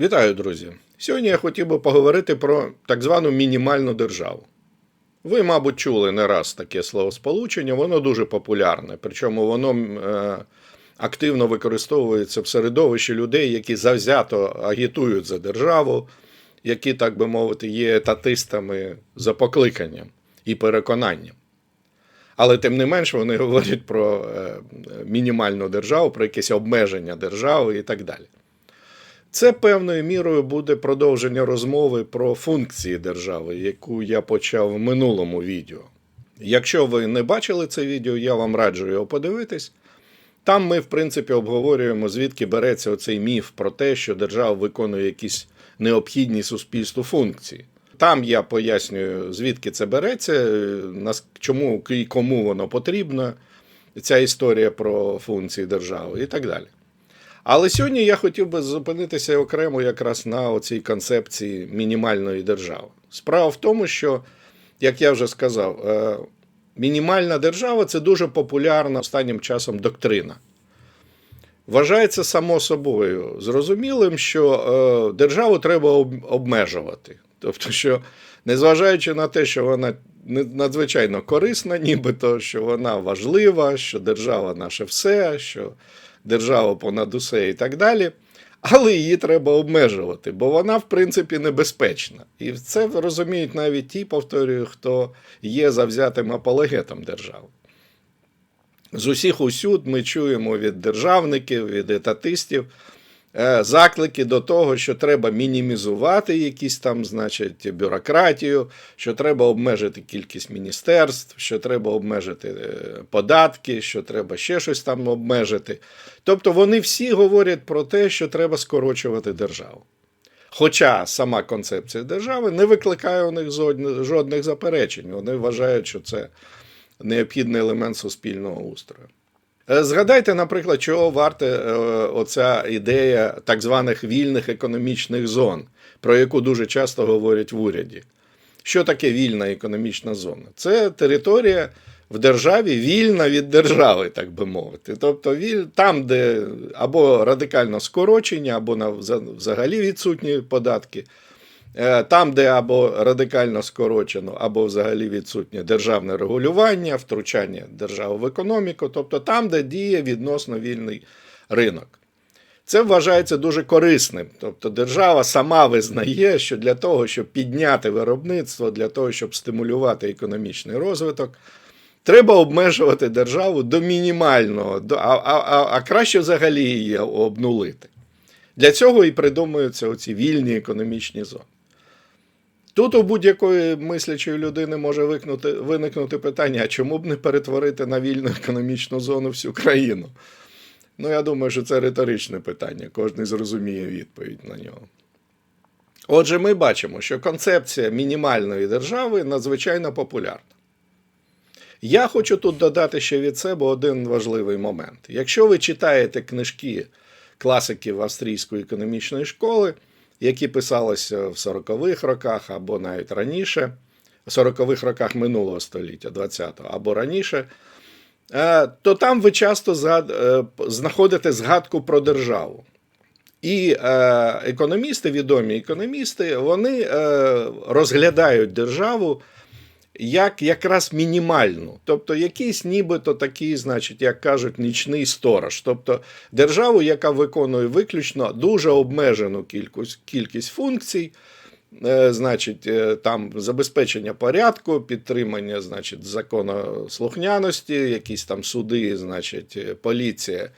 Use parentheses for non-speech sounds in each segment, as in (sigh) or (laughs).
Вітаю, друзі! Сьогодні я хотів би поговорити про так звану мінімальну державу. Ви, мабуть, чули не раз таке словосполучення, воно дуже популярне, причому воно е, активно використовується в середовищі людей, які завзято агітують за державу, які, так би мовити, є етатистами за покликанням і переконанням. Але тим не менш вони говорять про е, мінімальну державу, про якесь обмеження держави і так далі. Це певною мірою буде продовження розмови про функції держави, яку я почав в минулому відео. Якщо ви не бачили це відео, я вам раджу його подивитись. Там ми, в принципі, обговорюємо, звідки береться оцей міф про те, що держава виконує якісь необхідні суспільству функції. Там я пояснюю, звідки це береться, чому і кому воно потрібно, ця історія про функції держави і так далі. Але сьогодні я хотів би зупинитися окремо якраз на оцій концепції мінімальної держави. Справа в тому, що, як я вже сказав, е, мінімальна держава це дуже популярна останнім часом доктрина. Вважається само собою зрозумілим, що е, державу треба обмежувати. Тобто, що незважаючи на те, що вона надзвичайно корисна, нібито, що вона важлива, що держава наше все, що держава понад усе і так далі. Але її треба обмежувати, бо вона, в принципі, небезпечна. І це розуміють навіть ті, повторюю, хто є завзятим апологетом держави. З усіх усюд ми чуємо від державників, від етатистів заклики до того, що треба мінімізувати якісь там, значить, бюрократію, що треба обмежити кількість міністерств, що треба обмежити е, податки, що треба ще щось там обмежити. Тобто вони всі говорять про те, що треба скорочувати державу. Хоча сама концепція держави не викликає у них жодних заперечень. Вони вважають, що це необхідний елемент суспільного устрою. Е, Згадайте, наприклад, чого варта е, оця ідея так званих вільних економічних зон, про яку дуже часто говорять в уряді. Що таке вільна економічна зона? Це територія в державі вільна від держави, так би мовити. Тобто там, де або радикально скорочення, або взагалі відсутні податки, там, де або радикально скорочено, або взагалі відсутнє державне регулювання, втручання держави в економіку, тобто там, де діє відносно вільний ринок. Це вважається дуже корисним. Тобто держава сама визнає, що для того, щоб підняти виробництво, для того, щоб стимулювати економічний розвиток, треба обмежувати державу до мінімального, до, а, а, а, а краще взагалі її обнулити. Для цього і придумуються оці вільні економічні зони. Тут у будь-якої мислячої людини може викнути, виникнути питання, а чому б не перетворити на вільну економічну зону всю країну? Ну, я думаю, що це риторичне питання, кожен зрозуміє відповідь на нього. Отже, ми бачимо, що концепція мінімальної держави надзвичайно популярна. Я хочу тут додати ще від себе один важливий момент. Якщо ви читаєте книжки класиків австрійської економічної школи, які писалися в 40-х роках або навіть раніше, в 40-х роках минулого століття, 20-го, або раніше, е, то там ви часто е, знаходите згадку про державу. І е, економісти, відомі економісти, вони розглядають державу як якраз мінімальну, тобто якийсь нібито такий, значить, як кажуть, нічний сторож. Тобто державу, яка виконує виключно дуже обмежену кількість, кількість функцій, е, значить, е, там забезпечення порядку, підтримання, значить, законослухняності, якісь там суди, значить, е, поліція.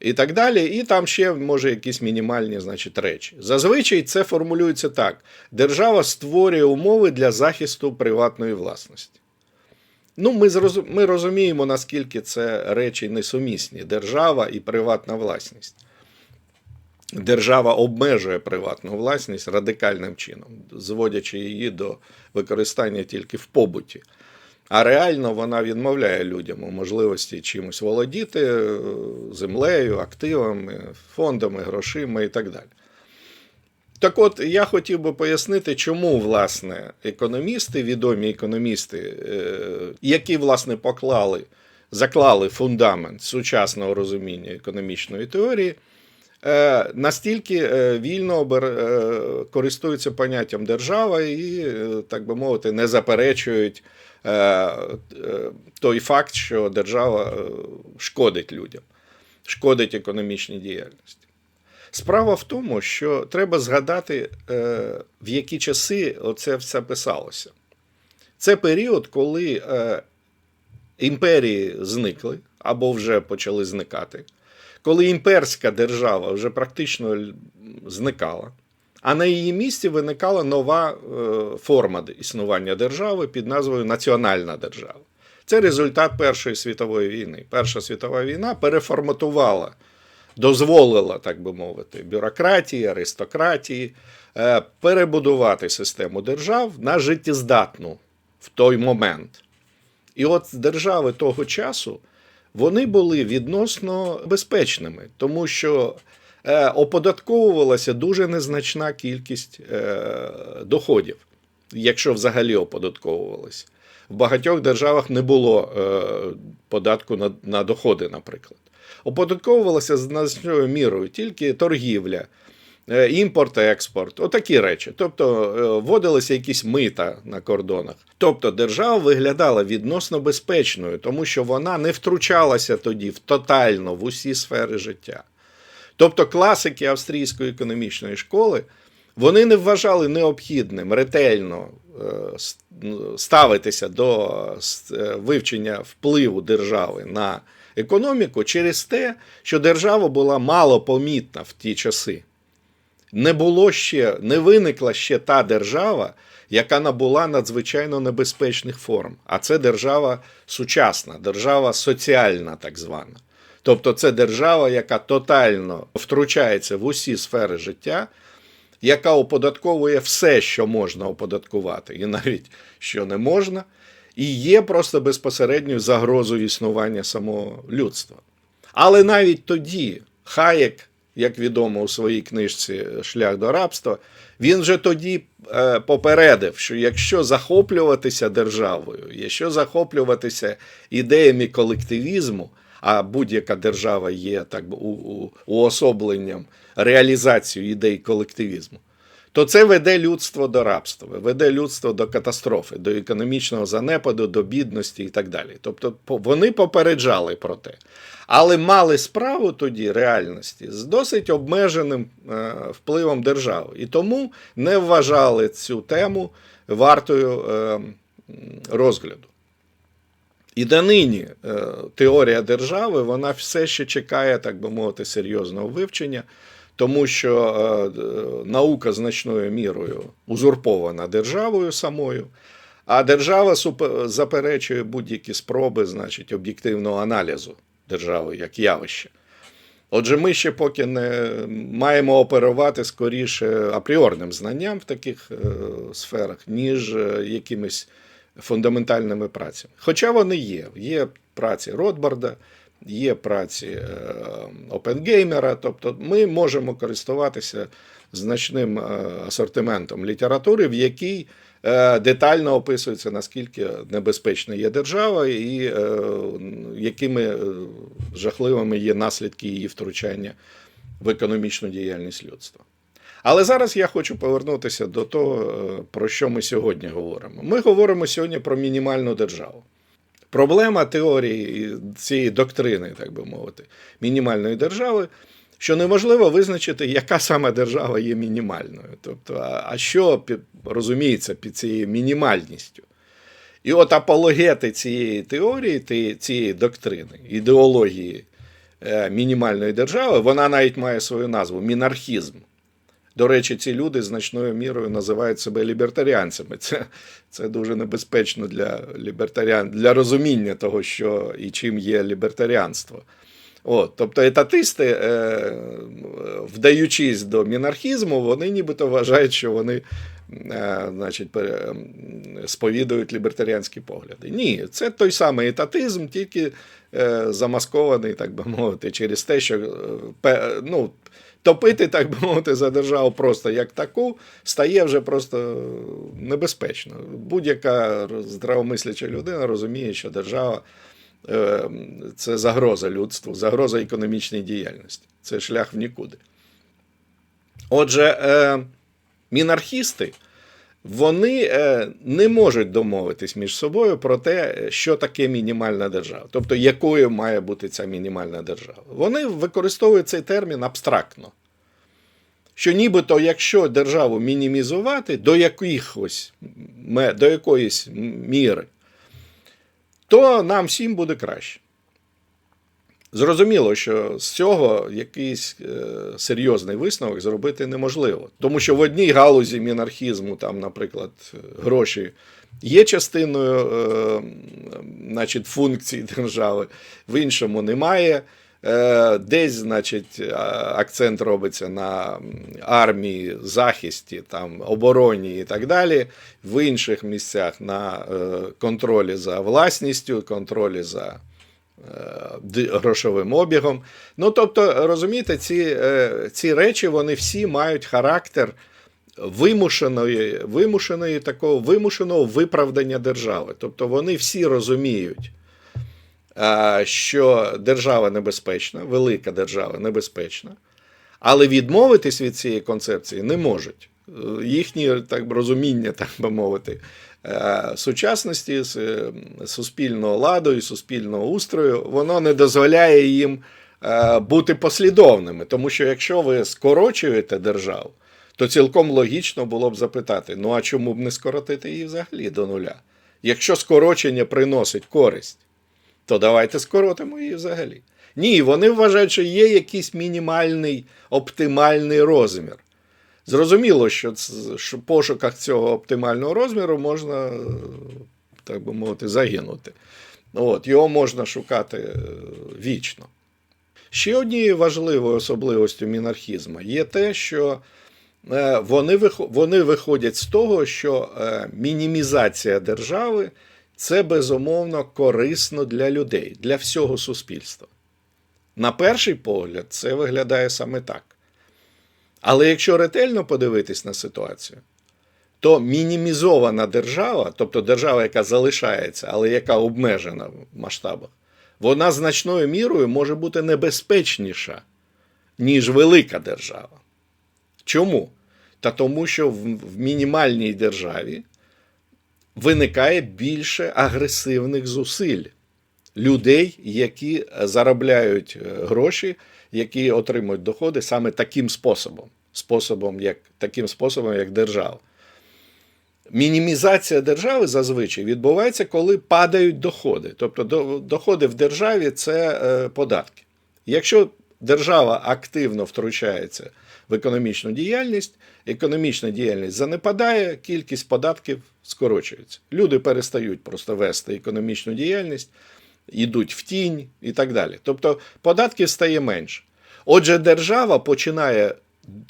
І так далі, і там ще може якісь мінімальні значить, речі. Зазвичай це формулюється так: держава створює умови для захисту приватної власності. Ну, ми, ми розуміємо, наскільки це речі несумісні: держава і приватна власність. Держава обмежує приватну власність радикальним чином, зводячи її до використання тільки в побуті. А реально вона відмовляє людям у можливості чимось володіти е, землею, активами, фондами, грошима і так далі. Так от я хотів би пояснити, чому власне економісти, відомі економісти, е, які власне поклали, заклали фундамент сучасного розуміння економічної теорії, е, настільки вільно користуються поняттям держава і, так би мовити, не заперечують той факт, що держава е, шкодить людям, шкодить економічній діяльності. Справа в тому, що треба згадати, е, в які часи оце все писалося. Це період, коли е, імперії зникли або вже почали зникати, коли імперська держава вже практично зникала, а на її місці виникала нова е, форма існування держави під назвою Національна держава. Це результат Першої світової війни. Перша світова війна переформатувала, дозволила, так би мовити, бюрократії, аристократії е, перебудувати систему держав на життєздатну в той момент. І от держави того часу вони були відносно безпечними, тому що оподатковувалася дуже незначна кількість е, доходів, якщо взагалі оподатковувалася. В багатьох державах не було е, податку на, доходи, наприклад. Оподатковувалася значною мірою тільки торгівля, е, імпорт, експорт, отакі речі. Тобто е, вводилися якісь мита на кордонах. Тобто держава виглядала відносно безпечною, тому що вона не втручалася тоді в тотально в усі сфери життя. Тобто класики австрійської економічної школи вони не вважали необхідним ретельно е, ну, ставитися до е, вивчення впливу держави на економіку через те, що держава була мало помітна в ті часи. Не було ще, не виникла ще та держава, яка набула надзвичайно небезпечних форм. А це держава сучасна, держава соціальна, так звана. Тобто це держава, яка тотально втручається в усі сфери життя, яка оподатковує все, що можна оподаткувати, і навіть що не можна, і є просто безпосередньою загрозою існування самого людства. Але навіть тоді Хаєк, як відомо у своїй книжці Шлях до рабства, він вже тоді е, попередив, що якщо захоплюватися державою, якщо захоплюватися ідеями колективізму, а будь-яка держава є так уособленням реалізацію ідей колективізму, то це веде людство до рабства, веде людство до катастрофи, до економічного занепаду, до бідності і так далі. Тобто вони попереджали про те. Але мали справу тоді реальності з досить обмеженим е, впливом держави. І тому не вважали цю тему вартою е, розгляду. І донині е, теорія держави вона все ще чекає, так би мовити, серйозного вивчення, тому що е, наука значною мірою узурпована державою самою, а держава заперечує будь-які спроби, значить, об'єктивного аналізу держави як явища. Отже, ми ще поки не маємо оперувати скоріше апріорним знанням в таких е, сферах, ніж е, якимись фундаментальними працями. Хоча вони є. Є праці Ротбарда, є праці е, Опенгеймера, тобто ми можемо користуватися значним е, асортиментом літератури, в якій е, детально описується, наскільки небезпечна є держава і якими жахливими є наслідки її втручання в економічну діяльність людства. Але зараз я хочу повернутися до того, е, про що ми сьогодні говоримо. Ми говоримо сьогодні про мінімальну державу. Проблема теорії цієї доктрини, так би мовити, мінімальної держави, що неможливо визначити, яка саме держава є мінімальною. Тобто, а що розуміється під цією мінімальністю? І от апологети цієї теорії, цієї доктрини, ідеології е, мінімальної держави, вона навіть має свою назву мінархізм. До речі, ці люди значною мірою називають себе лібертаріанцями. Це, це дуже небезпечно для лібертаріан, для розуміння того, що і чим є лібертаріанство. От, тобто етатисти, е, вдаючись до мінархізму, вони нібито вважають, що вони е, значить, сповідують лібертаріанські погляди. Ні, це той самий етатизм, тільки е, замаскований, так би мовити, через те, що е, ну, топити, так би мовити, за державу просто як таку, стає вже просто небезпечно. Будь-яка здравомисляча людина розуміє, що держава е, це загроза людству, загроза економічній діяльності. Це шлях в нікуди. Отже, е, мінархісти вони е, не можуть домовитись між собою про те, що таке мінімальна держава, тобто якою має бути ця мінімальна держава. Вони використовують цей термін абстрактно. Що нібито, якщо державу мінімізувати до якихось, до якоїсь міри, то нам всім буде краще. Зрозуміло, що з цього якийсь е, серйозний висновок зробити неможливо. Тому що в одній галузі мінархізму, там, наприклад, гроші є частиною е, значить, функцій держави, в іншому немає. Е, Десь, значить, акцент робиться на армії, захисті, там, обороні і так далі. В інших місцях на контролі за власністю, контролі за грошовим обігом. Ну, тобто, розумієте, ці, е, ці речі вони всі мають характер вимушеної, вимушеної такого вимушеного виправдання держави. Тобто вони всі розуміють, е, що держава небезпечна, велика держава небезпечна, але відмовитись від цієї концепції не можуть. Е, Їхнє так розуміння, так би мовити, е, сучасності, с- е, суспільного ладу і суспільного устрою, воно не дозволяє їм е, бути послідовними. Тому що якщо ви скорочуєте державу, то цілком логічно було б запитати: ну а чому б не скоротити її взагалі до нуля? Якщо скорочення приносить користь, то давайте скоротимо її взагалі. Ні, вони вважають, що є якийсь мінімальний оптимальний розмір. Зрозуміло, що в пошуках цього оптимального розміру можна, так би мовити, загинути. От, його можна шукати е, вічно. Ще однією важливою особливостю мінархізму є те, що е, вони, виходять з того, що е, мінімізація держави це безумовно корисно для людей, для всього суспільства. На перший погляд, це виглядає саме так. Але якщо ретельно подивитись на ситуацію, то мінімізована держава, тобто держава, яка залишається, але яка обмежена в масштабах, вона значною мірою може бути небезпечніша, ніж велика держава. Чому? Та тому, що в, мінімальній державі виникає більше агресивних зусиль людей, які заробляють е, гроші, які отримують доходи саме таким способом, способом як, таким способом, як держава. Мінімізація держави зазвичай відбувається, коли падають доходи. Тобто доходи в державі це е, податки. Якщо держава активно втручається в економічну діяльність, економічна діяльність занепадає, кількість податків скорочується. Люди перестають просто вести економічну діяльність, йдуть в тінь і так далі. Тобто податків стає менше. Отже, держава починає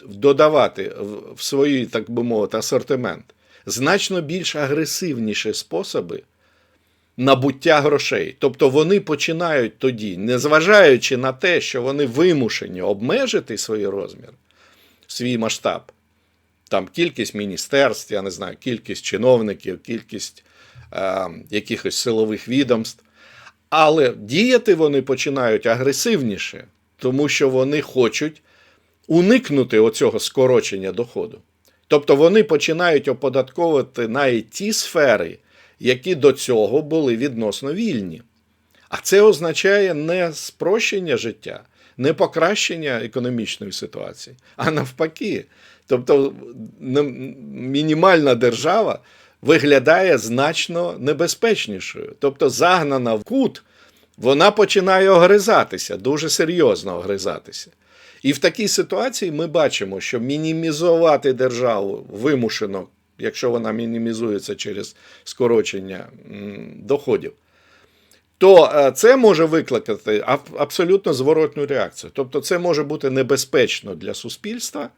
додавати в- свій, так би мовити, асортимент значно більш агресивніші способи набуття грошей. Тобто вони починають тоді, незважаючи на те, що вони вимушені обмежити свій розмір, свій масштаб, там кількість міністерств, я не знаю, кількість чиновників, кількість е, якихось силових відомств. Але діяти вони починають агресивніше, тому що вони хочуть уникнути оцього скорочення доходу. Тобто вони починають оподатковувати навіть ті сфери, які до цього були відносно вільні. А це означає не спрощення життя, не покращення економічної ситуації, а навпаки. Тобто мінімальна держава виглядає значно небезпечнішою. Тобто, загнана в кут, вона починає огризатися, дуже серйозно огризатися. І в такій ситуації ми бачимо, що мінімізувати державу вимушено, якщо вона мінімізується через скорочення доходів, то е, це може викликати абсолютно зворотню реакцію. Тобто, це може бути небезпечно для суспільства,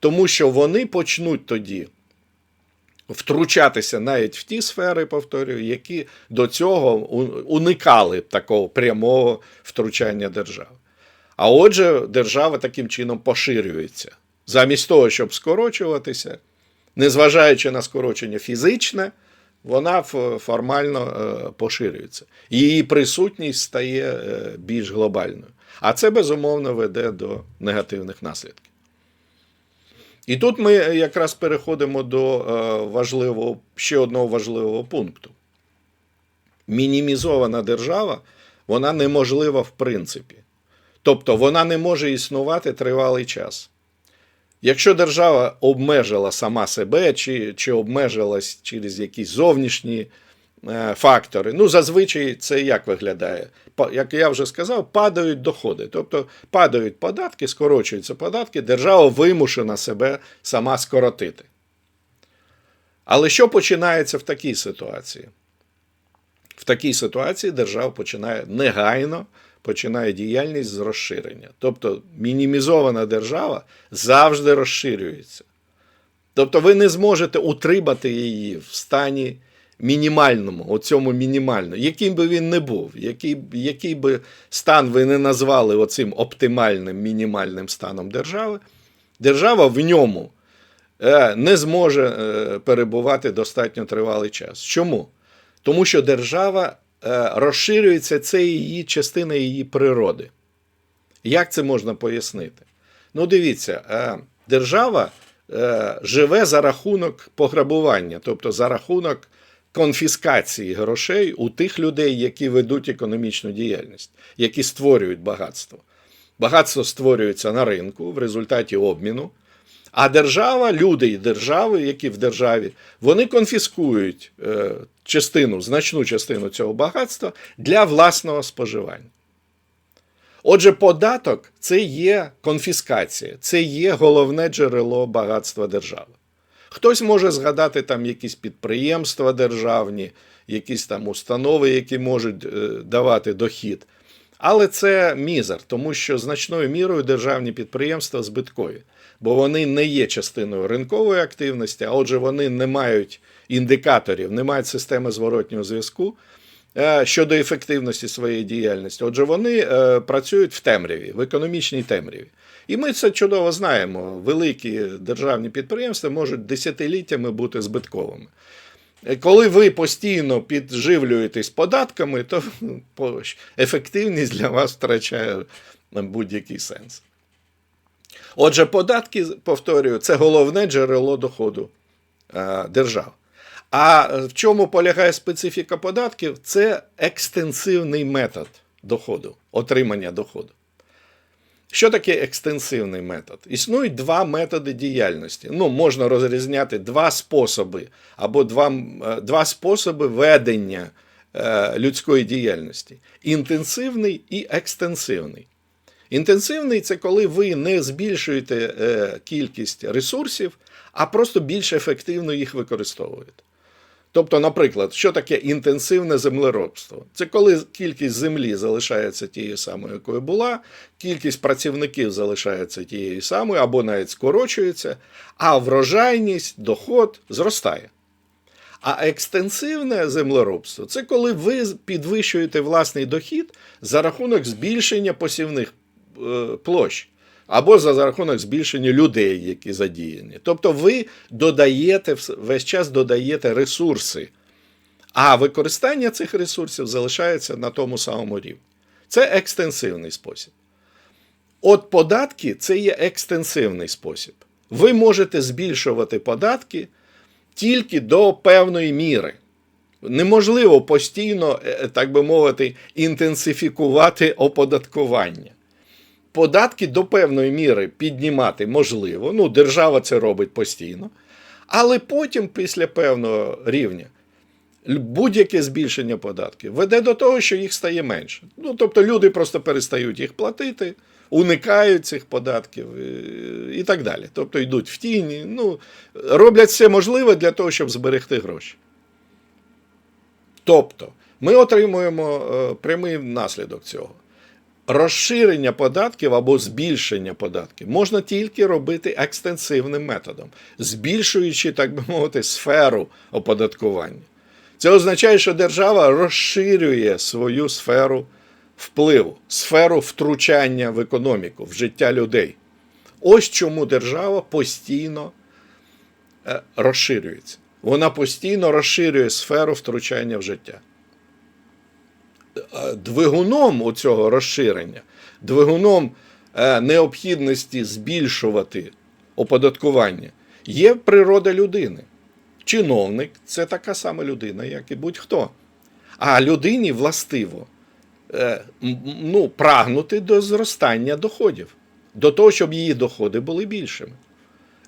тому що вони почнуть тоді втручатися навіть в ті сфери, повторюю, які до цього уникали такого прямого втручання держави. А отже, держава таким чином поширюється. Замість того, щоб скорочуватися, незважаючи на скорочення фізичне, вона формально е, поширюється. Її присутність стає е, більш глобальною. А це безумовно веде до негативних наслідків. І тут ми якраз переходимо до е, важливого, ще одного важливого пункту. Мінімізована держава, вона неможлива в принципі. Тобто вона не може існувати тривалий час. Якщо держава обмежила сама себе чи, чи обмежилась через якісь зовнішні е, фактори, ну зазвичай це як виглядає? Як я вже сказав, падають доходи. Тобто падають податки, скорочуються податки, держава вимушена себе сама скоротити. Але що починається в такій ситуації? В такій ситуації держава починає негайно починає діяльність з розширення. Тобто мінімізована держава завжди розширюється. Тобто ви не зможете утримати її в стані мінімальному, оцьому мінімальному, яким би він не був, який, який би стан ви не назвали оцим оптимальним мінімальним станом держави, держава в ньому е, не зможе е, перебувати достатньо тривалий час. Чому? Тому що держава е, розширюється, це її частина її природи. Як це можна пояснити? Ну, дивіться, держава живе за рахунок пограбування, тобто за рахунок конфіскації грошей у тих людей, які ведуть економічну діяльність, які створюють багатство. Багатство створюється на ринку в результаті обміну. А держава, люди і держави, які в державі, вони конфіскують е, частину, значну частину цього багатства для власного споживання. Отже, податок це є конфіскація, це є головне джерело багатства держави. Хтось може згадати там якісь підприємства державні, якісь там установи, які можуть е, давати дохід. Але це мізер, тому що значною мірою державні підприємства збиткові, бо вони не є частиною ринкової активності, а отже, вони не мають індикаторів, не мають системи зворотнього зв'язку е, щодо ефективності своєї діяльності. Отже, вони е, працюють в темряві, в економічній темряві. І ми це чудово знаємо. Великі державні підприємства можуть десятиліттями бути збитковими. Е, Коли ви постійно підживлюєтесь податками, то ефективність для вас втрачає будь-який сенс. Отже, податки, повторюю, це головне джерело доходу е, держав. А в чому полягає специфіка податків? Це екстенсивний метод доходу, отримання доходу. Що таке екстенсивний метод? Існують два методи діяльності. Ну, можна розрізняти два способи або два, е, два способи ведення е, людської діяльності: інтенсивний і екстенсивний. Інтенсивний це коли ви не збільшуєте е, кількість ресурсів, а просто більш ефективно їх використовуєте. Тобто, наприклад, що таке інтенсивне землеробство? Це коли кількість землі залишається тією самою, якою була, кількість працівників залишається тією самою або навіть скорочується, а врожайність, доход зростає. А екстенсивне землеробство це коли ви підвищуєте власний дохід за рахунок збільшення посівних е, площ. Або за рахунок збільшення людей, які задіяні. Тобто ви додаєте весь час додаєте ресурси, а використання цих ресурсів залишається на тому самому рівні. Це екстенсивний спосіб. От податки це є екстенсивний спосіб. Ви можете збільшувати податки тільки до певної міри. Неможливо постійно, е, так би мовити, інтенсифікувати оподаткування. Податки до певної міри піднімати можливо, ну, держава це робить постійно, але потім, після певного рівня, будь-яке збільшення податків веде до того, що їх стає менше. Ну, тобто люди просто перестають їх платити, уникають цих податків і, і так далі. Тобто йдуть в тіні, ну, роблять все можливе для того, щоб зберегти гроші. Тобто, ми отримуємо е, прямий наслідок цього. Розширення податків або збільшення податків можна тільки робити екстенсивним методом, збільшуючи, так би мовити, сферу оподаткування. Це означає, що держава розширює свою сферу впливу, сферу втручання в економіку, в життя людей. Ось чому держава постійно е, розширюється. Вона постійно розширює сферу втручання в життя. Е, Двигуном у цього розширення двигуном е, необхідності збільшувати оподаткування є природа людини. Чиновник це така сама людина, як і будь-хто. А людині властиво е, ну, прагнути до зростання доходів, до того, щоб її доходи були більшими.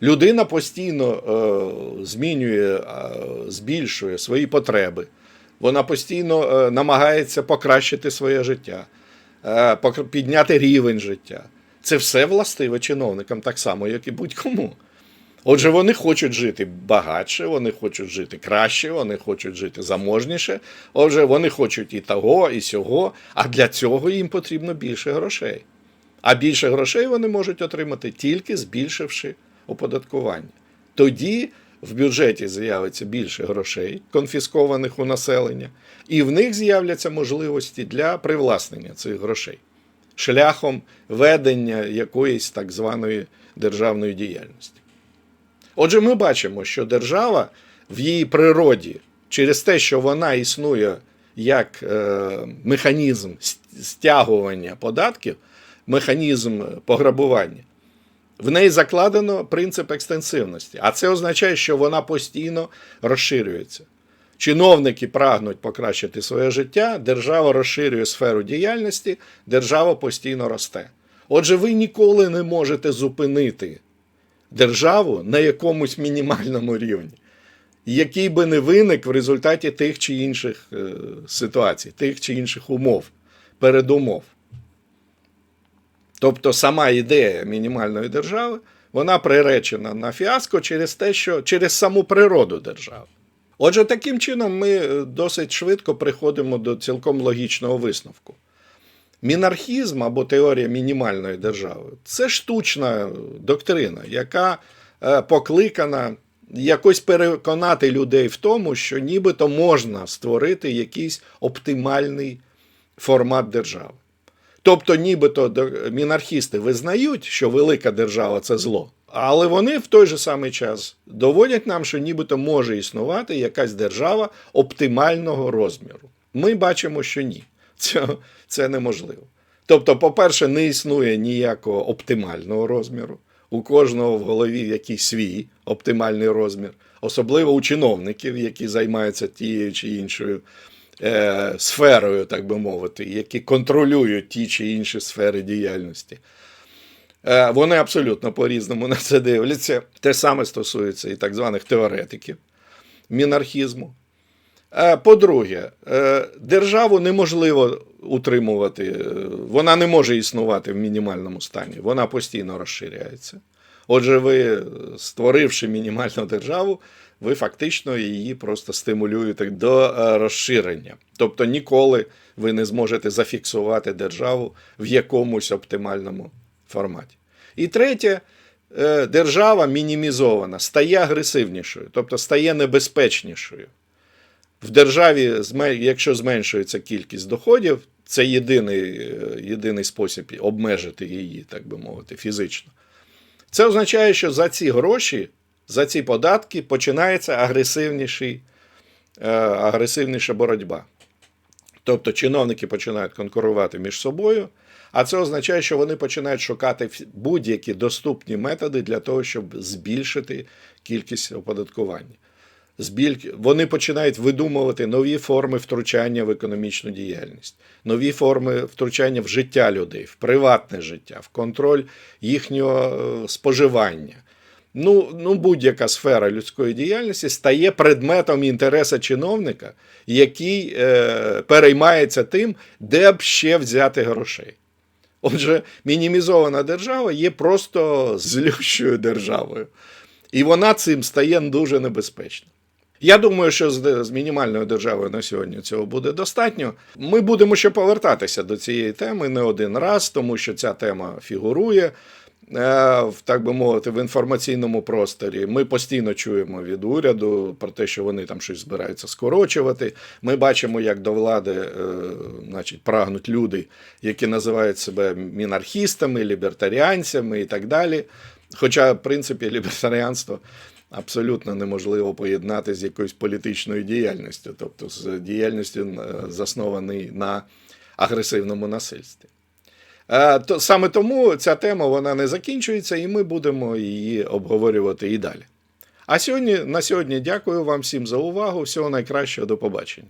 Людина постійно е, змінює, е, збільшує свої потреби. Вона постійно е, намагається покращити своє життя, е, підняти рівень життя. Це все властиве чиновникам, так само, як і будь-кому. Отже, вони хочуть жити багатше, вони хочуть жити краще, вони хочуть жити заможніше. Отже, вони хочуть і того, і сього. А для цього їм потрібно більше грошей. А більше грошей вони можуть отримати тільки збільшивши оподаткування. Тоді в бюджеті з'явиться більше грошей, конфіскованих у населення, і в них з'являться можливості для привласнення цих грошей шляхом ведення якоїсь так званої державної діяльності. Отже, ми бачимо, що держава в її природі, через те, що вона існує як е, механізм стягування податків, механізм пограбування, в неї закладено принцип екстенсивності. А це означає, що вона постійно розширюється. Чиновники прагнуть покращити своє життя, держава розширює сферу діяльності, держава постійно росте. Отже, ви ніколи не можете зупинити державу на якомусь мінімальному рівні, який би не виник в результаті тих чи інших е, ситуацій, тих чи інших умов, передумов. Тобто сама ідея мінімальної держави, вона приречена на фіаско через те, що через саму природу держави. Отже, таким чином ми е, досить швидко приходимо до цілком логічного висновку. Мінархізм або теорія мінімальної держави це штучна доктрина, яка е, покликана якось переконати людей в тому, що нібито можна створити якийсь оптимальний формат держави. Тобто, нібито мінархісти визнають, що велика держава це зло, але вони в той же самий час доводять нам, що нібито може існувати якась держава оптимального розміру. Ми бачимо, що ні. (laughs) Це, це неможливо. Тобто, по-перше, не існує ніякого оптимального розміру. У кожного в голові якийсь свій оптимальний розмір, особливо у чиновників, які займаються тією чи іншою е, сферою, так би мовити, які контролюють ті чи інші сфери діяльності. Е, вони абсолютно по-різному на це дивляться. Те саме стосується і так званих теоретиків мінархізму. Е, По-друге, е, державу неможливо утримувати, е, вона не може існувати в мінімальному стані, вона постійно розширяється. Отже, ви, створивши мінімальну державу, ви фактично її просто стимулюєте до е, розширення. Тобто ніколи ви не зможете зафіксувати державу в якомусь оптимальному форматі. І третє, е, держава мінімізована, стає агресивнішою, тобто стає небезпечнішою. В державі, якщо зменшується кількість доходів, це єдиний, е, єдиний спосіб обмежити її, так би мовити, фізично. Це означає, що за ці гроші, за ці податки починається агресивніший, е, агресивніша боротьба. Тобто чиновники починають конкурувати між собою, а це означає, що вони починають шукати будь-які доступні методи для того, щоб збільшити кількість оподаткування. Вони починають видумувати нові форми втручання в економічну діяльність, нові форми втручання в життя людей, в приватне життя, в контроль їхнього е, споживання. Ну, ну, будь-яка сфера людської діяльності стає предметом інтересу чиновника, який е, переймається тим, де б ще взяти грошей. Отже, мінімізована держава є просто злющою державою. І вона цим стає дуже небезпечною. Я думаю, що з мінімальною державою на сьогодні цього буде достатньо. Ми будемо ще повертатися до цієї теми не один раз, тому що ця тема фігурує. Е, В так би мовити, в інформаційному просторі ми постійно чуємо від уряду про те, що вони там щось збираються скорочувати. Ми бачимо, як до влади е, значить, прагнуть люди, які називають себе мінархістами, лібертаріанцями і так далі. Хоча, в принципі, лібертаріанство абсолютно неможливо поєднати з якоюсь політичною діяльністю, тобто з діяльністю, е, заснованою на агресивному насильстві. Е, То, саме тому ця тема вона не закінчується, і ми будемо її обговорювати і далі. А сьогодні, на сьогодні дякую вам всім за увагу. Всього найкращого, до побачення.